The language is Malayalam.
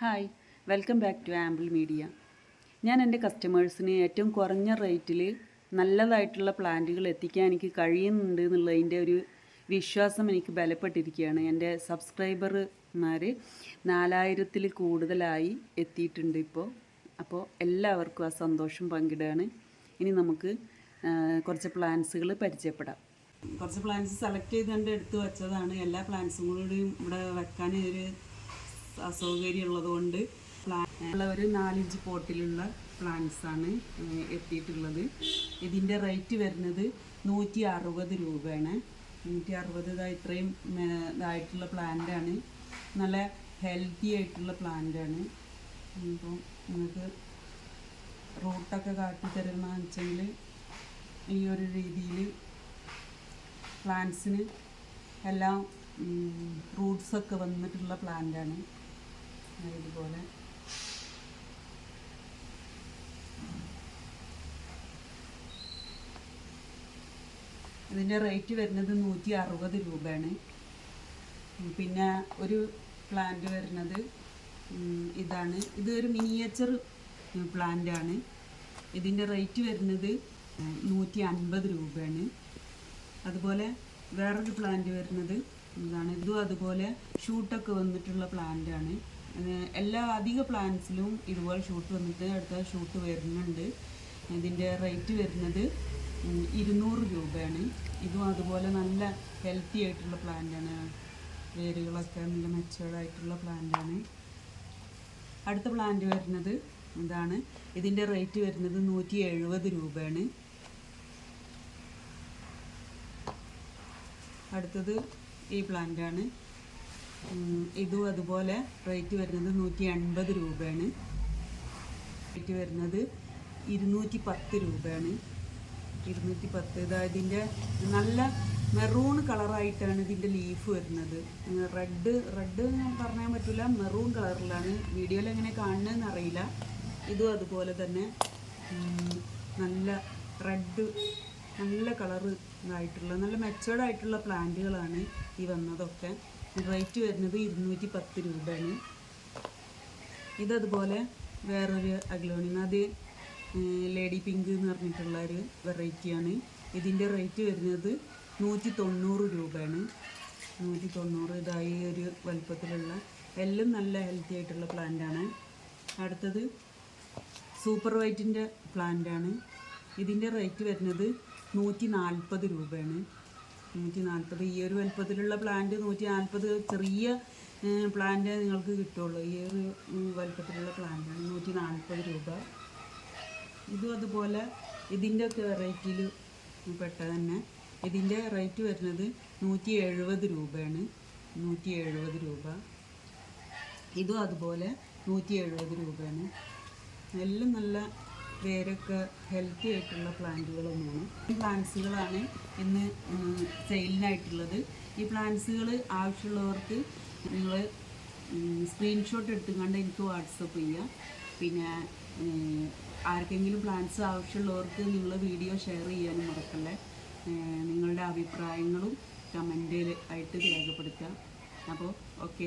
Hi welcome back to Amble media. ഞാൻ എന്റെ കസ്റ്റമേഴ്സിന് ഏറ്റവും കുറഞ്ഞ റേറ്റിൽ നല്ലതായിട്ടുള്ള പ്ലാന്റുകൾ എത്തിക്കാൻ എനിക്ക് കഴിയുന്നുണ്ട് എന്നുള്ളതിന്റെ ഒരു വിശ്വാസം എനിക്ക് ബലപ്പെട്ടിരിക്കുകയാണ്. എന്റെ സബ്സ്ക്രൈബർമാർ നാലായിരത്തിൽ കൂടുതലായി എത്തിയിട്ടുണ്ട് ഇപ്പോൾ. അപ്പോൾ എല്ലാവർക്കും ആ സന്തോഷം പങ്കിടുകയാണ് ഇനി നമുക്ക് കുറച്ച് പ്ലാന്റ്സുകൾ പരിചയപ്പെടാം. കുറച്ച് പ്ലാന്റ്സ് സെലക്ട് ചെയ്തുകൊണ്ട് എടുത്തു വെച്ചതാണ്. എല്ലാ പ്ലാന്റ്സും കൂടിയും ഇവിടെ വെക്കാൻ ഒരു അസൗകര്യമുള്ളത് കൊണ്ട് ഉള്ള ഒരു നാലിഞ്ച് പോട്ടിലുള്ള പ്ലാന്റ്സ് ആണ് എത്തിയിട്ടുള്ളത്. ഇതിന്റെ റേറ്റ് വരുന്നത് നൂറ്റി അറുപത് രൂപയാണ്. നൂറ്റി അറുപത് ഇതാ ഇത്രയും ഇതായിട്ടുള്ള പ്ലാന്റാണ് നല്ല ഹെൽത്തി ആയിട്ടുള്ള പ്ലാന്റാണ് അപ്പോൾ നിങ്ങൾക്ക് റൂട്ടൊക്കെ കാട്ടി തരുന്ന വെച്ചെങ്കിൽ ഈ ഒരു രീതിയിൽ പ്ലാന്റ്സിന് എല്ലാം റൂട്ട്സൊക്കെ വന്നിട്ടുള്ള പ്ലാന്റാണ് ഇതുപോലെ. ഇതിന്റെ റേറ്റ് വരുന്നത് നൂറ്റി അറുപത് രൂപയാണ് പിന്നെ ഒരു പ്ലാന്റ് വരുന്നത് ഇതാണ്. ഇത് ഒരു മിനിയേച്ചർ ആണ്. ഇതിന്റെ റേറ്റ് വരുന്നത് നൂറ്റി അൻപത് രൂപയാണ്. അതുപോലെ വേറൊരു പ്ലാന്റ് വരുന്നത് ഇതാണ്. ഇതും അതുപോലെ ഷൂട്ടൊക്കെ വന്നിട്ടുള്ള പ്ലാന്റ് ആണ്. ഏഹ് എല്ലാ അധിക പ്ലാന്റ്സിലും ഇതുപോലെ ഷൂട്ട് വന്നിട്ട് അടുത്ത ഷൂട്ട് വരുന്നുണ്ട്. ഇതിന്റെ റേറ്റ് വരുന്നത് ഇരുന്നൂറ് രൂപയാണ്. ഇതും അതുപോലെ നല്ല ഹെൽത്തി ആയിട്ടുള്ള പ്ലാന്റാണ് വേരുകളൊക്കെ നല്ല മെച്ചേർഡായിട്ടുള്ള പ്ലാന്റാണ് അടുത്ത പ്ലാന്റ് വരുന്നത് ഇതാണ്. ഇതിന്റെ റേറ്റ് വരുന്നത് നൂറ്റി എഴുപത് രൂപയാണ്. അടുത്തത് ഈ പ്ലാന്റാണ് ഇതും അതുപോലെ റേറ്റ് വരുന്നത് നൂറ്റി എൺപത് രൂപയാണ്. റേറ്റ് വരുന്നത് ഇരുന്നൂറ്റി പത്ത് രൂപയാണ്. ഇരുന്നൂറ്റി പത്ത് ഇതാ ഇതിന്റെ നല്ല മെറൂൺ കളറായിട്ടാണ് ഇതിന്റെ ലീഫ് വരുന്നത്. റെഡ് റെഡ് പറയാൻ പറ്റില്ല മെറൂൺ കളറിലാണ് വീഡിയോയിൽ എങ്ങനെ കാണുന്നതെന്ന് അറിയില്ല. ഇതും അതുപോലെ തന്നെ നല്ല റെഡ് നല്ല കളറ് ഇതായിട്ടുള്ള നല്ല മെച്ചേർഡ് ആയിട്ടുള്ള പ്ലാന്റുകളാണ് ഈ വന്നതൊക്കെ. റേറ്റ് വരുന്നത് ഇരുന്നൂറ്റി പത്ത് രൂപയാണ്. ഇതതുപോലെ വേറൊരു അഗ്ലോണിമ അത് ലേഡി പിങ്ക് എന്ന് പറഞ്ഞിട്ടുള്ള ഒരു വെറൈറ്റിയാണ് ഇതിന്റെ റേറ്റ് വരുന്നത് നൂറ്റി തൊണ്ണൂറ് രൂപയാണ്. നൂറ്റി തൊണ്ണൂറ് ഇതായി ഒരു വലുപ്പത്തിലുള്ള എല്ലാം നല്ല ഹെൽത്തി ആയിട്ടുള്ള പ്ലാന്റാണ് അടുത്തത് സൂപ്പർ വൈറ്റിന്റെ പ്ലാന്റാണ് ഇതിന്റെ റേറ്റ് വരുന്നത് നൂറ്റി നാൽപ്പത് രൂപയാണ്. നൂറ്റി നാൽപ്പത് ഈ ഒരു വലുപ്പത്തിലുള്ള പ്ലാന്റ് നൂറ്റി നാൽപ്പത് ചെറിയ പ്ലാന്റ് നിങ്ങൾക്ക് കിട്ടുള്ളൂ. ഈ ഒരു വലുപ്പത്തിലുള്ള പ്ലാന്റാണ് നൂറ്റി നാൽപ്പത് രൂപ. ഇതും അതുപോലെ ഇതിന്റെ ഒക്കെ വെറൈറ്റിയിൽ പെട്ട തന്നെ. ഇതിന്റെ റേറ്റ് വരുന്നത് നൂറ്റി എഴുപത് രൂപയാണ്. നൂറ്റി എഴുപത് രൂപ. ഇതും അതുപോലെ നൂറ്റി എഴുപത് രൂപയാണ്. എല്ലാം നല്ല വേരൊക്കെ ഹെൽത്തി ആയിട്ടുള്ള പ്ലാന്റുകളൊന്നാണ് ഈ പ്ലാന്റ്സുകളാണ് ഇന്ന് സെയിലിനായിട്ടുള്ളത് ഈ പ്ലാന്റ്സുകൾ ആവശ്യമുള്ളവർക്ക് നിങ്ങൾ സ്ക്രീൻഷോട്ട് എടുത്തുകൊണ്ട് എനിക്ക് വാട്സപ്പ് ചെയ്യുക പിന്നെ ആർക്കെങ്കിലും പ്ലാന്റ്സ് ആവശ്യമുള്ളവർക്ക് നിങ്ങൾ വീഡിയോ ഷെയർ ചെയ്യാനും മറക്കല്ലേ. നിങ്ങളുടെ അഭിപ്രായങ്ങളും കമന്റിൽ ആയിട്ട് രേഖപ്പെടുത്തുക. അപ്പോൾ ഓക്കെ